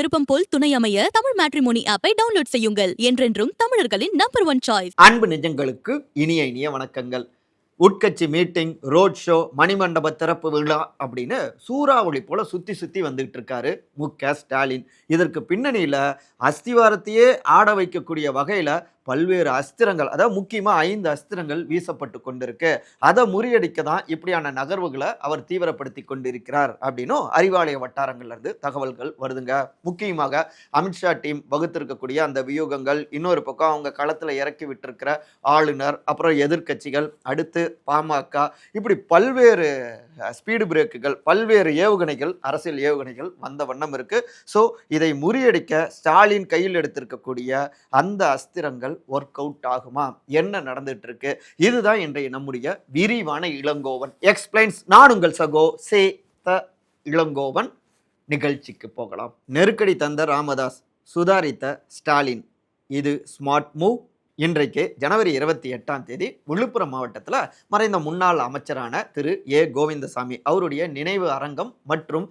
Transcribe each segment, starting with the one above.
விருப்பம் போல் துணை அமைய தமிழ் மேட்ரிமோனி ஆப்பை டவுன்லோட் செய்யுங்கள். என்றென்றும் தமிழர்களின் நம்பர் ஒன் சாய்ஸ் அன்பு நெஞ்சங்களுக்கு இனிய இனிய வணக்கங்கள். உட்கட்சி மீட்டிங் ரோட் ஷோ மணிமண்டப திறப்பு விழா அப்படின்னு சூறாவளி போல சுத்தி சுத்தி வந்துகிட்டு இருக்காரு மு க ஸ்டாலின். இதற்கு பின்னணியில அஸ்திவாரத்தையே ஆட வைக்கக்கூடிய வகையில பல்வேறு அஸ்திரங்கள் அதாவது முக்கியமாக ஐந்து அஸ்திரங்கள் வீசப்பட்டு கொண்டிருக்கு. அதை முறியடிக்க தான் இப்படியான நகர்வுகளை அவர் தீவிரப்படுத்தி கொண்டிருக்கிறார் அப்படின்னும் அறிவாலய வட்டாரங்கள்லேருந்து தகவல்கள் வருதுங்க. முக்கியமாக அமித்ஷா டீம் வகுத்திருக்கக்கூடிய அந்த வியூகங்கள் இன்னொரு பக்கம் அவங்க களத்தில் இறக்கி விட்டிருக்கிற ஆளுநர் அப்புறம் எதிர்க்கட்சிகள் அடுத்து பாமக இப்படி பல்வேறு ஸ்பீடு பிரேக்குகள் பல்வேறு ஏவுகணைகள் அரசியல் ஏவுகணைகள் வந்த வண்ணம் இருக்கு. ஸோ இதை முறியடிக்க ஸ்டாலின் கையில் எடுத்திருக்கக்கூடிய அந்த அஸ்திரங்கள் ஒர்க் அவுட் ஆகுமா? என்ன நடந்துட்டு இருக்கு? இதுதான் இன்றைய நம்முடைய விரிவான இளங்கோவன். எக்ஸ்பிளைன்ஸ் நான் உங்கள் சகோ சே த இளங்கோவன் நிகழ்ச்சிக்கு போகலாம். நெருக்கடி தந்த ராமதாஸ் சுதாரித்த ஸ்டாலின். இது ஸ்மார்ட் மூவ் இன்றைக்கு ஜனவரி இருபத்தி எட்டாம் தேதி விழுப்புரம் மாவட்டத்தில் மறைந்த முன்னாள் அமைச்சரான திரு ஏ கோவிந்தசாமி அவருடைய நினைவு அரங்கம் மற்றும்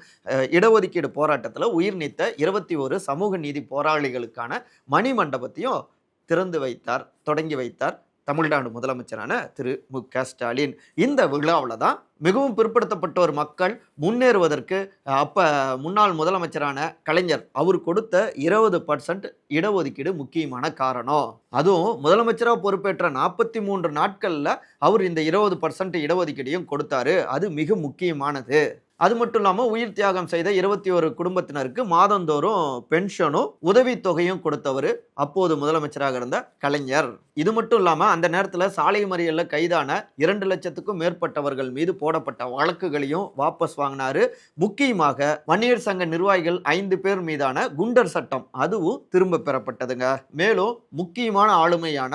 இடஒதுக்கீடு போராட்டத்தில் உயிர் நீத்த இருபத்தி ஒரு சமூக நீதி போராளிகளுக்கான மணிமண்டபத்தையும் திறந்து வைத்தார் தொடங்கி வைத்தார். தமிழ்நாடு முதலமைச்சரான திரு மு க ஸ்டாலின். இந்த விழாவில் தான் மிகவும் பிற்படுத்தப்பட்டோர் மக்கள் முன்னேறுவதற்கு அப்போ முன்னாள் முதலமைச்சரான கலைஞர் அவர் கொடுத்த இருபது பர்சன்ட் இடஒதுக்கீடு முக்கியமான காரணம். அதுவும் முதலமைச்சராக பொறுப்பேற்ற நாற்பத்தி மூன்று நாட்களில் அவர் இந்த இருபது பர்சன்ட் இடஒதுக்கீடையும் கொடுத்தாரு. அது மிக முக்கியமானது. அது மட்டும் இல்லாமல் உயிர் தியாகம் செய்த இருபத்தி ஒரு குடும்பத்தினருக்கு மாதந்தோறும் பென்ஷனும் உதவித்தொகையும் கொடுத்தவர் அப்போது முதலமைச்சராக இருந்த கலைஞர். இது மட்டும் இல்லாமல் அந்த நேரத்தில் சாலை மறியலில் கைதான இரண்டு லட்சத்துக்கும் மேற்பட்டவர்கள் மீது போடப்பட்ட வழக்குகளையும் வாபஸ் வாங்கினார். முக்கியமாக வன்னியர் சங்க நிர்வாகிகள் ஐந்து பேர் மீதான குண்டர் சட்டம் அதுவும் திரும்ப பெறப்பட்டதுங்க. மேலும் முக்கியமான ஆளுமையான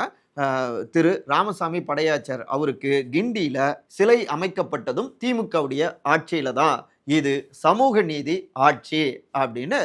திரு ராமசாமி படையாச்சர் அவருக்கு கிண்டியில் சிலை அமைக்கப்பட்டதும் திமுகவுடைய ஆட்சியில் தான் இது சமூக நீதி ஆட்சி அப்படின்னு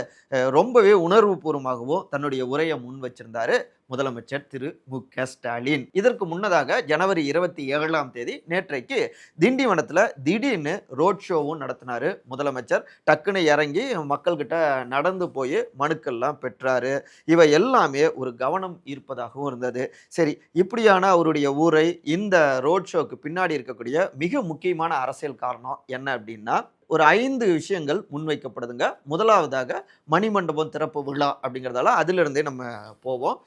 ரொம்பவே உணர்வுபூர்வமாகவும் தன்னுடைய உரையை முன் வச்சிருந்தாரு முதலமைச்சர் திரு மு க ஸ்டாலின். இதற்கு முன்னதாக ஜனவரி இருபத்தி ஏழாம் தேதி நேற்றைக்கு திண்டிவனத்தில் திடீர்னு ரோட் ஷோவும் நடத்தினார் முதலமைச்சர். டக்குன்னு இறங்கி மக்கள்கிட்ட நடந்து போய் மனுக்கள்லாம் பெற்றாரு. இவை எல்லாமே ஒரு கவனம் ஈர்ப்பதாகவும் இருந்தது. சரி இப்படியான அவருடைய ஊரை இந்த ரோட் ஷோக்கு பின்னாடி இருக்கக்கூடிய மிக முக்கியமான அரசியல் காரணம் என்ன அப்படின்னா ஒரு ஐந்து விஷயங்கள் முன்வைக்கப்படுதுங்க. முதலாவதாக மணிமண்டபம் திறப்பு விழா அப்படிங்கிறதால அதிலிருந்தே நம்ம போவோம்.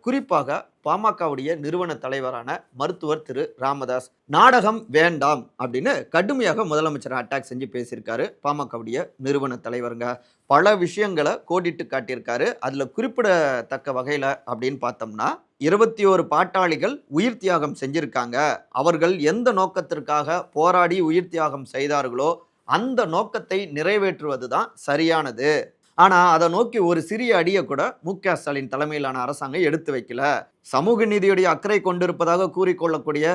குறிப்பாக பாமகவுடைய நிறுவன தலைவரான மருத்துவர் திரு. ராமதாஸ் நாடகம் வேண்டாம் அப்படின்னு கடுமையாக முதலமைச்சர் அட்டாக் செஞ்சு பேசியிருக்காரு பாமகவுடைய நிறுவன தலைவருங்க. பல விஷயங்களை கோடிட்டு காட்டியிருக்காரு. அதில் குறிப்பிடத்தக்க வகையில் அப்படின்னு பார்த்தோம்னா இருபத்தி ஒரு பாட்டாளிகள் உயிர் தியாகம் செஞ்சிருக்காங்க. அவர்கள் எந்த நோக்கத்திற்காக போராடி உயிர் தியாகம் செய்தார்களோ அந்த நோக்கத்தை நிறைவேற்றுவது தான் சரியானது. ஆனால் அதை நோக்கி ஒரு சிறிய அடியை கூட மு. க. ஸ்டாலின் தலைமையிலான அரசாங்கம் எடுத்து வைக்கல. சமூக நீதியுடைய அக்கறை கொண்டிருப்பதாக கூறிக்கொள்ளக்கூடிய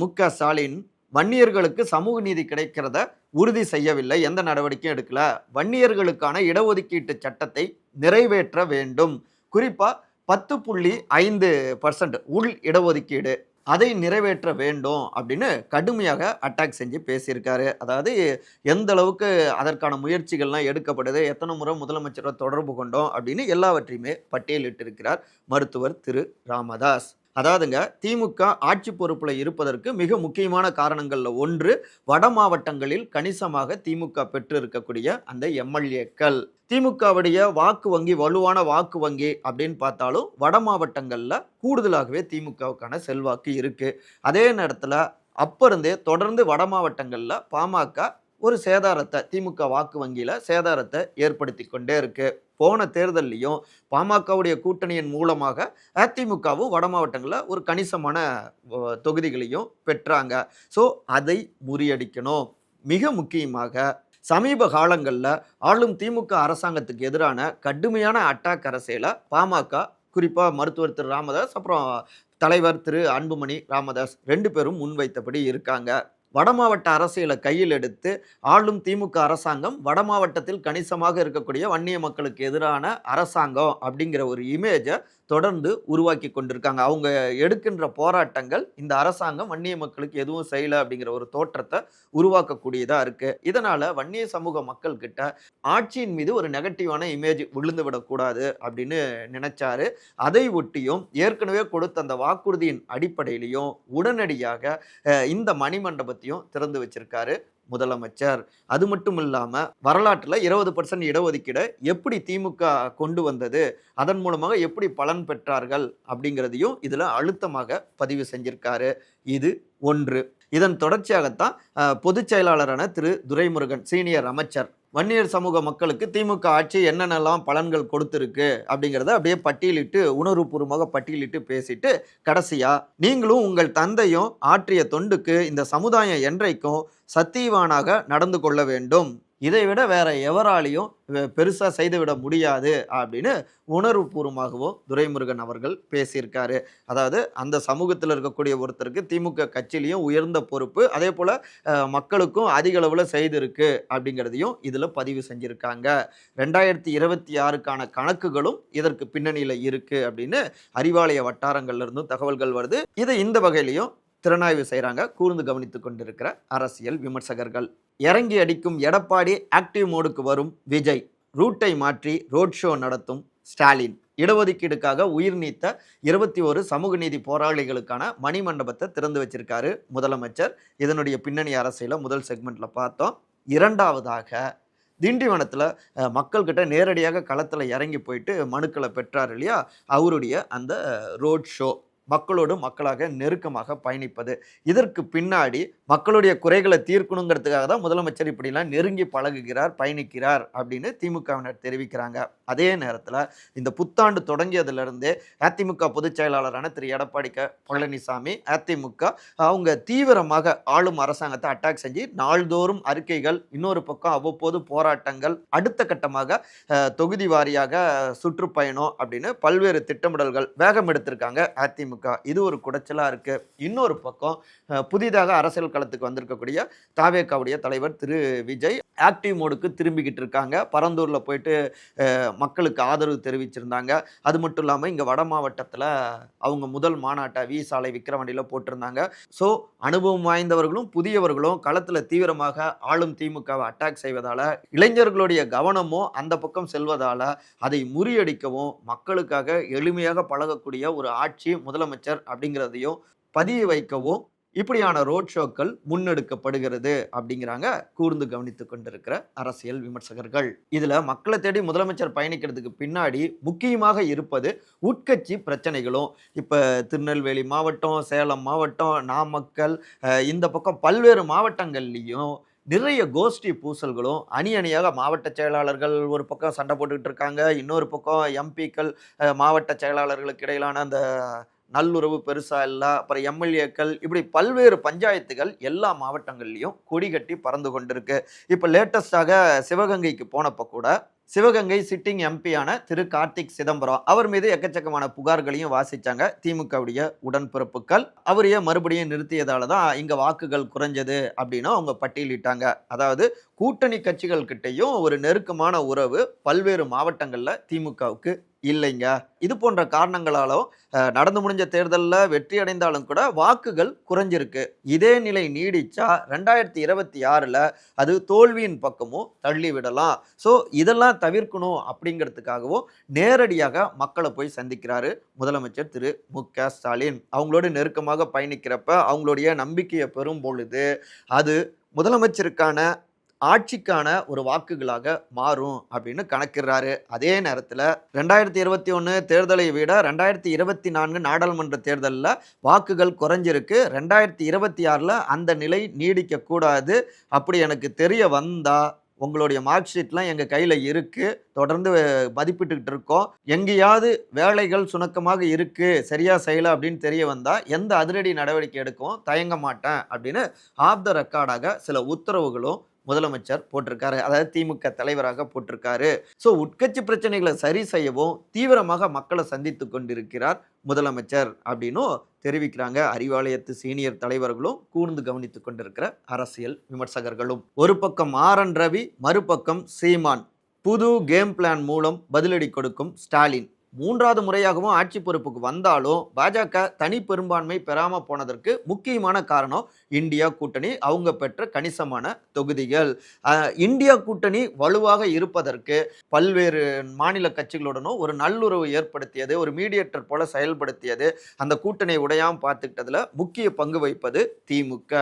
மு. க. ஸ்டாலின் வன்னியர்களுக்கு சமூக நீதி கிடைக்கிறத உறுதி செய்யவில்லை. எந்த நடவடிக்கையும் எடுக்கல. வன்னியர்களுக்கான இடஒதுக்கீட்டு சட்டத்தை நிறைவேற்ற வேண்டும். குறிப்பாக பத்து புள்ளி ஐந்து பர்சன்ட் உள் இடஒதுக்கீடு. அதை நிறைவேற்ற வேண்டும் அப்படின்னு கடுமையாக அட்டாக் செஞ்சு பேசியிருக்காரு. அதாவது எந்த அளவுக்கு அதற்கான முயற்சிகள்லாம் எடுக்கப்படுது எத்தனை முறை முதலமைச்சரை தொடர்பு கொண்டோம் அப்படின்னு எல்லாவற்றையுமே பட்டியலிட்டிருக்கிறார் மருத்துவர் திரு ராமதாஸ். அதாவதுங்க திமுக ஆட்சி பொறுப்பில் இருப்பதற்கு மிக முக்கியமான காரணங்களில் ஒன்று வட மாவட்டங்களில் கணிசமாக திமுக பெற்று இருக்கக்கூடிய அந்த எம்எல்ஏக்கள். திமுகவுடைய வாக்கு வங்கி வலுவான வாக்கு வங்கி அப்படின்னு பார்த்தாலும் வட மாவட்டங்களில் கூடுதலாகவே திமுகவுக்கான செல்வாக்கு இருக்குது அதே நேரத்தில் அப்போ இருந்தே தொடர்ந்து வட மாவட்டங்களில் பாமக ஒரு சேதாரத்தை திமுக வாக்கு வங்கியில் சேதாரத்தை ஏற்படுத்தி கொண்டே இருக்கு. போன தேர்தல்லையும் பாமகவுடைய கூட்டணியின் மூலமாக அதிமுகவும் வட மாவட்டங்களில் ஒரு கணிசமான தொகுதிகளையும் பெற்றாங்க. ஸோ அதை முறியடிக்கணும். மிக முக்கியமாக சமீப காலங்களில் ஆளும் திமுக அரசாங்கத்துக்கு எதிரான கடுமையான அட்டாக் அரசியலை பாமக குறிப்பாக மருத்துவர் திரு. ராமதாஸ் அப்புறம் தலைவர் திரு. அன்புமணி ராமதாஸ் ரெண்டு பேரும் முன்வைத்தபடி இருக்காங்க. வடமாவட்ட அரசியலை கையில் எடுத்து ஆளும் திமுக அரசாங்கம் வடமாவட்டத்தில் கணிசமாக இருக்கக்கூடிய வன்னிய மக்களுக்கு எதிரான அரசாங்கம் அப்படிங்கிற ஒரு இமேஜை தொடர்ந்து உருவாக்கி கொண்டிருக்காங்க. அவங்க எடுக்கின்ற போராட்டங்கள் இந்த அரசாங்கம் வன்னிய மக்களுக்கு எதுவும் செய்யலை அப்படிங்கிற ஒரு தோற்றத்தை உருவாக்கக்கூடியதாக இருக்குது இதனால் வன்னிய சமூக மக்கள் கிட்ட ஆட்சியின் மீது ஒரு நெகட்டிவான இமேஜ் விழுந்து விடக்கூடாது அப்படின்னு நினைச்சாரு. அதை ஒட்டியும் ஏற்கனவே கொடுத்த அந்த வாக்குறுதியின் அடிப்படையிலையும் உடனடியாக இந்த மணிமண்டபத்தையும் திறந்து வச்சிருக்காரு. முதலமைச்சர். அது மட்டும் இல்லாமல் வரலாற்றில் இருபது பர்சன்ட் இடஒதுக்கீடை எப்படி திமுக கொண்டு வந்தது? அதன் மூலமாக எப்படி பலன் பெற்றார்கள்? அப்படிங்கிறதையும் இதில் அழுத்தமாக பதிவு செஞ்சிருக்காரு. இது ஒன்று. இதன் தொடர்ச்சியாகத்தான் பொதுச் செயலாளரான திரு. துரைமுருகன் சீனியர் அமைச்சர் வன்னியர் சமூக மக்களுக்கு திமுக ஆட்சி என்னென்னலாம் பலன்கள் கொடுத்துருக்கு அப்படிங்கிறத அப்படியே பட்டியலிட்டு உணர்வுபூர்வமாக பட்டியலிட்டு பேசிட்டு கடைசியாக நீங்களும் உங்கள் தந்தையும் ஆற்றிய தொண்டுக்கு இந்த சமுதாயம் என்றைக்கும் சத்தியவானாக நடந்து கொள்ள வேண்டும். இதை விட வேற எவராலையும் பெருசாக செய்துவிட முடியாது அப்படின்னு உணர்வுபூர்வமாகவும் துரைமுருகன் அவர்கள் பேசியிருக்காரு. அதாவது அந்த சமூகத்தில் இருக்கக்கூடிய ஒருத்தருக்கு திமுக கட்சியிலையும் உயர்ந்த பொறுப்பு அதே போல் மக்களுக்கும் அதிக அளவில் செய்திருக்கு அப்படிங்கிறதையும் இதில் பதிவு செஞ்சுருக்காங்க. ரெண்டாயிரத்தி இருபத்தி ஆறுக்கான கணக்குகளும் இதற்கு பின்னணியில் இருக்குது அப்படின்னு அறிவாலய வட்டாரங்கள்லேருந்தும் தகவல்கள் வருது. இதை இந்த வகையிலையும் திறனாய்வு செய்கிறாங்க கூர்ந்து கவனித்து கொண்டிருக்கிற அரசியல் விமர்சகர்கள். இறங்கி அடிக்கும் எடப்பாடி ஆக்டிவ் மோடுக்கு வரும் விஜய். ரூட்டை மாற்றி ரோட் ஷோ நடத்தும் ஸ்டாலின். இடஒதுக்கீடுக்காக உயிர் நீத்த இருபத்தி ஒரு சமூக நீதி போராளிகளுக்கான மணிமண்டபத்தை திறந்து வச்சிருக்காரு முதலமைச்சர். இதனுடைய பின்னணி அரசியலை முதல் செக்மெண்ட்ல பார்த்தோம். இரண்டாவதாக திண்டிவனத்தில் மக்கள்கிட்ட நேரடியாக களத்தில் இறங்கி போயிட்டு மனுக்களை பெற்றார் இல்லையா? அவருடைய அந்த ரோட் ஷோ மக்களோடு மக்களாக நெருக்கமாக பயணிப்பது. இதற்கு பின்னாடி மக்களுடைய குறைகளை தீர்க்கணுங்கிறதுக்காக தான் முதலமைச்சர் இப்படிலாம் நெருங்கி பழகுகிறார் பயணிக்கிறார் அப்படின்னு திமுகவினர் தெரிவிக்கிறாங்க. அதே நேரத்தில் இந்த புத்தாண்டு தொடங்கியதுலேருந்தே அதிமுக பொதுச் செயலாளரான திரு. எடப்பாடி க பழனிசாமி அதிமுக அவங்க தீவிரமாக ஆளும் அரசாங்கத்தை அட்டாக் செஞ்சு நாள்தோறும் அறிக்கைகள் இன்னொரு பக்கம் அவ்வப்போது போராட்டங்கள் அடுத்த கட்டமாக தொகுதி வாரியாக சுற்றுப்பயணம் அப்படின்னு பல்வேறு திட்டமிடல்கள் வேகம் எடுத்திருக்காங்க அதிமுக இது ஒரு குடைச்சலாக இருக்கு. இன்னொரு பக்கம் புதிதாக அரசியல் களத்துக்கு வந்திருக்கக்கூடிய தாவேக்காவுடைய தலைவர் திரு. விஜய் ஆக்டிவ் மோடுக்கு திரும்பிக்கிட்டு இருக்காங்க. பரந்தூரில் போயிட்டு மக்களுக்கு ஆதரவு தெரிவிச்சிருந்தாங்க. அது மட்டும் இல்லாமல் இங்கே வட மாவட்டத்தில் அவங்க முதல் மாநாட்டை வி சாலை விக்கிரவாண்டியில் போட்டிருந்தாங்க. ஸோ அனுபவம் வாய்ந்தவர்களும் புதியவர்களும் களத்தில் தீவிரமாக ஆளும் திமுகவை அட்டாக் செய்வதால் இளைஞர்களுடைய கவனமும் அந்த பக்கம் செல்வதால் அதை முறியடிக்கவும் மக்களுக்காக எளிமையாக பழகக்கூடிய ஒரு ஆட்சி முதலமைச்சர் அப்படிங்கிறதையும் பதிய வைக்கவும் இப்படியான ரோட் ஷோக்கள் முன்னெடுக்கப்படுகிறது அப்படிங்கிறாங்க கூர்ந்து கவனித்து கொண்டிருக்கிற அரசியல் விமர்சகர்கள். இதில் மக்களை தேடி முதலமைச்சர் பயணிக்கிறதுக்கு பின்னாடி முக்கியமாக இருப்பது உட்கட்சி பிரச்சனைகளும். இப்போ திருநெல்வேலி மாவட்டம் சேலம் மாவட்டம் நாமக்கல் இந்த பக்கம் பல்வேறு மாவட்டங்கள்லேயும் நிறைய கோஷ்டி பூசல்களும் அணி அணியாக மாவட்ட செயலாளர்கள் ஒரு பக்கம் சண்டை போட்டுக்கிட்டு இருக்காங்க இன்னொரு பக்கம் எம்பிக்கள் மாவட்ட செயலாளர்களுக்கு இடையிலான அந்த நல்லுறவு பெருசா இல்லை அப்புறம் எம்எல்ஏக்கள் இப்படி பல்வேறு பஞ்சாயத்துகள் எல்லா மாவட்டங்கள்லையும் கொடி கட்டி பறந்து கொண்டிருக்கு. இப்போ லேட்டஸ்டாக சிவகங்கைக்கு போனப்போ கூட சிவகங்கை சிட்டிங் எம்பியான திரு கார்த்திக் சிதம்பரம் அவர் மீது எக்கச்சக்கமான புகார்களையும் வாசிச்சாங்க. திமுகவுடைய உடன்பிறப்புகள். அவரையே மறுபடியும் நிறுத்தியதால தான் இங்கே வாக்குகள் குறைஞ்சது அப்படின்னு அவங்க பட்டியலிட்டாங்க. அதாவது கூட்டணி கட்சிகள் கிட்டேயும் ஒரு நெருக்கமான உறவு பல்வேறு மாவட்டங்களில் திமுகவுக்கு இல்லைங்க. இது போன்ற காரணங்களாலும் நடந்து முடிஞ்ச தேர்தலில் வெற்றி அடைந்தாலும் கூட வாக்குகள் குறைஞ்சிருக்கு. இதே நிலை நீடிச்சா ரெண்டாயிரத்தி இருபத்தி ஆறில் அது தோல்வியின் பக்கமும் தள்ளி விடலாம். ஸோ இதெல்லாம் தவிர்க்கணும் அப்படிங்கிறதுக்காகவும் நேரடியாக மக்களை போய் சந்திக்கிறாரு முதலமைச்சர் திரு. மு. க. ஸ்டாலின். அவங்களோட நெருக்கமாக பயணிக்கிறப்ப அவங்களுடைய நம்பிக்கையை பெறும் பொழுது அது முதலமைச்சருக்கான ஆட்சிக்கான ஒரு வாக்குகளாக மாறும் அப்படின்னு கணக்கிடுறாரு. அதே நேரத்தில் ரெண்டாயிரத்தி இருபத்தி ஒன்று தேர்தலை விட ரெண்டாயிரத்தி இருபத்தி நான்கு நாடாளுமன்ற தேர்தலில் வாக்குகள் குறைஞ்சிருக்கு. ரெண்டாயிரத்தி இருபத்தி ஆறில் அந்த நிலை நீடிக்கக்கூடாது. அப்படி எனக்கு தெரிய வந்தால் உங்களுடைய மார்க் ஷீட்லாம் எங்கள் கையில் இருக்குது தொடர்ந்து மதிப்பிட்டுக்கிட்டு இருக்கோம். எங்கேயாவது வேலைகள் சுணக்கமாக இருக்குது சரியாக செய்யலை அப்படின்னு தெரிய வந்தால் எந்த அதிரடி நடவடிக்கை எடுக்கும் தயங்க மாட்டேன் அப்படின்னு ஆஃப் த ரெக்கார்டாக சில உத்தரவுகளும் முதலமைச்சர் போட்டிருக்காரு. அதாவது திமுக தலைவராக போட்டிருக்காரு. ஸோ உட்கட்சி பிரச்சனைகளை சரி செய்யவும் தீவிரமாக மக்களை சந்தித்து கொண்டிருக்கிறார் முதலமைச்சர் அப்படின்னும் தெரிவிக்கிறாங்க. அறிவாலயத்து சீனியர் தலைவர்களும் கூர்ந்து கவனித்துக் கொண்டிருக்கிற அரசியல் விமர்சகர்களும். ஒரு பக்கம் ஆர் என் ரவி மறுபக்கம் சீமான். புது கேம் பிளான் மூலம் பதிலடி கொடுக்கும் ஸ்டாலின். மூன்றாவது முறையாகவும் ஆட்சி பொறுப்புக்கு வந்தாலும் பாஜக தனி பெரும்பான்மை பெறாமல் போனதற்கு முக்கியமான காரணம் இந்தியா கூட்டணி அவங்க பெற்ற கணிசமான தொகுதிகள். இந்தியா கூட்டணி வலுவாக இருப்பதற்கு பல்வேறு மாநில கட்சிகளுடனும் ஒரு நல்லுறவு ஏற்படுத்தியது ஒரு மீடியேட்டர் போல செயல்படுத்தியது. அந்த கூட்டணியை உடையாமல் பார்த்துக்கிட்டதில் முக்கிய பங்கு வகிப்பது திமுக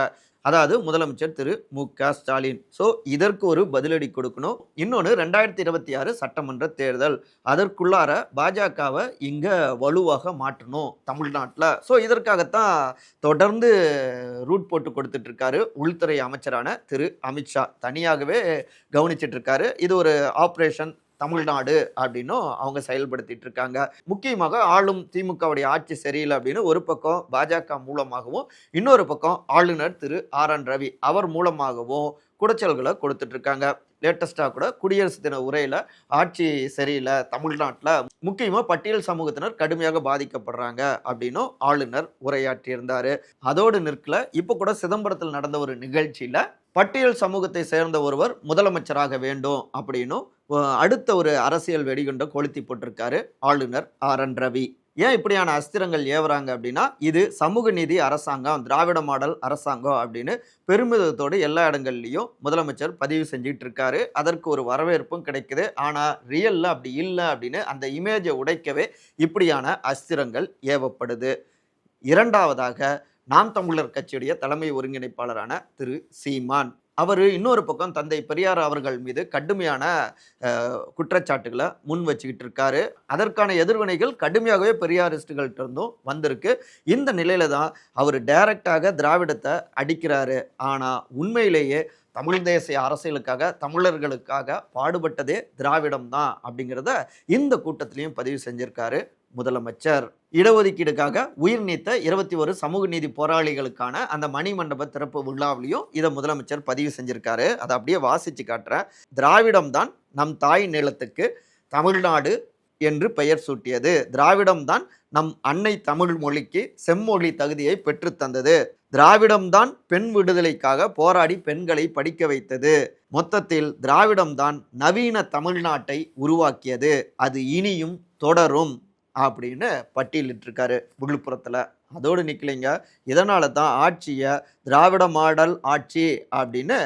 அதாவது முதலமைச்சர் திரு மு க ஸ்டாலின். ஸோ இதற்கு ஒரு பதிலடி கொடுக்கணும். இன்னொன்று ரெண்டாயிரத்தி இருபத்தி ஆறு சட்டமன்ற தேர்தல். அதற்குள்ளார பாஜகவை இங்கே வலுவாக மாற்றணும் தமிழ்நாட்டில். ஸோ இதற்காகத்தான் தொடர்ந்து ரூட் போட்டு கொடுத்துட்ருக்காரு உள்துறை அமைச்சரான திரு அமித்ஷா. தனியாகவே கவனிச்சிட்ருக்காரு. இது ஒரு ஆப்ரேஷன் தமிழ்நாடு அப்படின்னும் அவங்க செயல்படுத்திட்டு இருக்காங்க முக்கியமாக ஆளும் திமுகவுடைய ஆட்சி சரியில்லை அப்படின்னு ஒரு பக்கம் பாஜக மூலமாகவும் இன்னொரு பக்கம் ஆளுநர் திரு ஆர் என் ரவி அவர் மூலமாகவும் குடைச்சல்களை கொடுத்துட்டு லேட்டஸ்ட்டாக லேட்டஸ்டாக கூட குடியரசு தின உரையில் ஆட்சி சரியில்லை தமிழ்நாட்டில் முக்கியமாக பட்டியல் சமூகத்தினர் கடுமையாக பாதிக்கப்படுறாங்க அப்படின்னும் ஆளுநர் உரையாற்றியிருந்தார். அதோடு நிற்கல இப்போ கூட சிதம்பரத்தில் நடந்த ஒரு நிகழ்ச்சியில் பட்டியல் சமூகத்தை சேர்ந்த ஒருவர் முதலமைச்சராக வேண்டும் அப்படின்னும் அடுத்த ஒரு அரசியல் வெடிகுண்டை கொளுத்தி போட்டிருக்காரு ஆளுநர் ஆர். என். ரவி. ஏன் இப்படியான அஸ்திரங்கள் ஏவுறாங்க அப்படின்னா இது சமூக நீதி அரசாங்கம் திராவிட மாடல் அரசாங்கம் அப்படின்னு பெருமிதத்தோடு எல்லா இடங்கள்லையும் முதலமைச்சர் பதிவு செஞ்சுக்கிட்டு இருக்காரு. அதற்கு ஒரு வரவேற்பும் கிடைக்குது. ஆனால் ரியலில் அப்படி இல்லை அப்படின்னு அந்த இமேஜை உடைக்கவே இப்படியான அஸ்திரங்கள் ஏவப்படுது. இரண்டாவதாக நாம் தமிழர் கட்சியுடைய தலைமை ஒருங்கிணைப்பாளரான திரு சீமான். அவர் இன்னொரு பக்கம் தந்தை பெரியார் அவர்கள் மீது கடுமையான குற்றச்சாட்டுகளை முன் வச்சுக்கிட்டு இருக்காரு. அதற்கான எதிர்வினைகள் கடுமையாகவே பெரியாரிஸ்டுகள்கிட்ட இருந்தும் வந்திருக்கு. இந்த நிலையில தான் அவர் டைரக்டாக திராவிடத்தை அடிக்கிறாரு. ஆனால் உண்மையிலேயே தமிழ் தேசிய அரசியலுக்காக தமிழர்களுக்காக பாடுபட்டதே திராவிடம் தான் அப்படிங்கிறத இந்த கூட்டத்திலையும் பதிவு செஞ்சிருக்காரு முதலமைச்சர். இடஒதுக்கீடுக்காக உயிர் நீத்த இருபத்தி ஒரு சமூக நீதி போராளிகளுக்கான அந்த மணிமண்டப திறப்பு விழாவிலையும் இதை முதலமைச்சர் பதிவு செஞ்சிருக்காரு. அதை அப்படியே வாசிச்சு காட்டுறேன் திராவிடம் தான் நம் தாய் நிலத்துக்கு தமிழ்நாடு என்று பெயர் சூட்டியது. திராவிடம்தான் நம் அன்னை தமிழ் மொழிக்கு செம்மொழி தகுதியை பெற்றுத் தந்தது. திராவிடம்தான் பெண் விடுதலைக்காக போராடி பெண்களை படிக்க வைத்தது. மொத்தத்தில் திராவிடம்தான் நவீன தமிழ்நாட்டை உருவாக்கியது. அது இனியும் தொடரும். அப்படின்னு பட்டியலிட்டிருக்காரு. விழுப்புரத்தில். அதோடு நிற்கலைங்க இதனால தான் ஆட்சியை திராவிட மாடல் ஆட்சி அப்படின்னு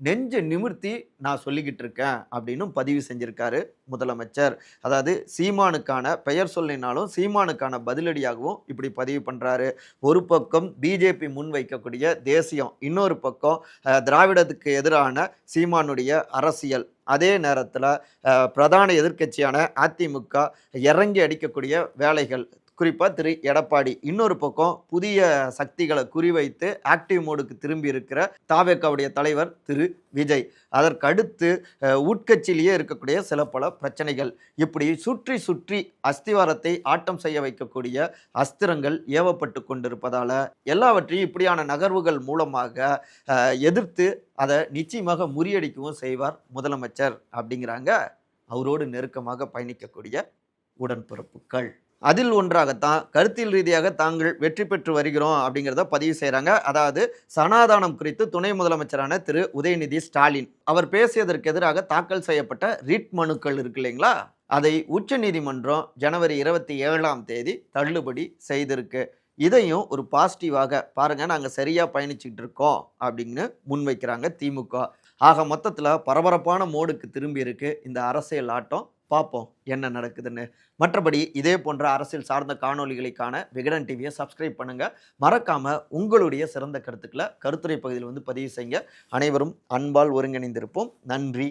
நெஞ்ச நிமிர்த்தி நான் சொல்லிக்கிட்டு இருக்கேன் அப்படின்னும் பதிவு செஞ்சிருக்காரு முதலமைச்சர். அதாவது சீமானுக்கான பெயர் சொல்லினாலும் சீமானுக்கான பதிலடியாகவும் இப்படி பதிவு பண்ணுறாரு ஒரு பக்கம் பிஜேபி முன்வைக்கக்கூடிய தேசியம் இன்னொரு பக்கம் திராவிடத்துக்கு எதிரான சீமானுடைய அரசியல். அதே நேரத்தில் பிரதான எதிர்க்கட்சியான அதிமுக இறங்கி அடிக்கக்கூடிய வேலைகள் குறிப்பாக திரு எடப்பாடி. இன்னொரு பக்கம் புதிய சக்திகளை குறிவைத்து ஆக்டிவ் மோடுக்கு திரும்பி இருக்கிற தாவேக்காவுடைய தலைவர் திரு விஜய். அதற்கடுத்து உட்கட்சியிலேயே இருக்கக்கூடிய சில பல பிரச்சனைகள். இப்படி சுற்றி சுற்றி அஸ்திவாரத்தை ஆட்டம் செய்ய வைக்கக்கூடிய அஸ்திரங்கள் ஏவப்பட்டு கொண்டிருப்பதால் எல்லாவற்றையும் இப்படியான நகர்வுகள் மூலமாக எதிர்த்து அதை நிச்சயமாக முறியடிக்கவும் செய்வார் முதலமைச்சர் அப்படிங்கிறாங்க. அவரோடு நெருக்கமாக பயணிக்கக்கூடிய உடன்பிறப்புகள். அதில் ஒன்றாகத்தான் கருத்தியல் ரீதியாக தாங்கள் வெற்றி பெற்று வருகிறோம் அப்படிங்கிறத பதிவு செய்கிறாங்க அதாவது சனாதானம் குறித்து துணை முதலமைச்சரான திரு. உதயநிதி ஸ்டாலின். அவர் பேசியதற்கு எதிராக தாக்கல் செய்யப்பட்ட ரிட் மனுக்கள் இருக்கு இல்லைங்களா? அதை உச்சநீதிமன்றம் ஜனவரி இருபத்தி ஏழாம் தேதி தள்ளுபடி செய்திருக்கு. இதையும் ஒரு பாசிட்டிவாக பாருங்கள் நாங்கள் சரியாக பயணிச்சுக்கிட்டு இருக்கோம் அப்படின்னு முன்வைக்கிறாங்க திமுக ஆக மொத்தத்தில் பரபரப்பான மோடுக்கு திரும்பி இருக்கு இந்த அரசியல் ஆட்டம். பார்ப்போம் என்ன நடக்குதுன்னு. மற்றபடி இதே போன்ற அரசியல் சார்ந்த காணொலிகளுக்கான விகடன் டிவியை சப்ஸ்கிரைப் பண்ணுங்கள் மறக்காமல் உங்களுடைய சிறந்த கருத்துக்களை கருத்துரை பகுதியில் வந்து பதிவு செய்யுங்க. அனைவரும் அன்பால் ஒருங்கிணைந்திருப்போம். நன்றி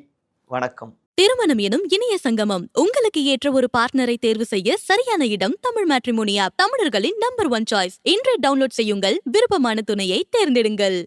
வணக்கம். திருமணம் எனும் இணைய சங்கமம். உங்களுக்கு ஏற்ற ஒரு பார்ட்னரை தேர்வு செய்ய சரியான இடம் தமிழ் மேட்ரிமோனி ஆப் தமிழர்களின் நம்பர் ஒன் சாய்ஸ் இன்றை டவுன்லோட் செய்யுங்கள். விருப்பமான துணையை தேர்ந்தெடுங்கள்.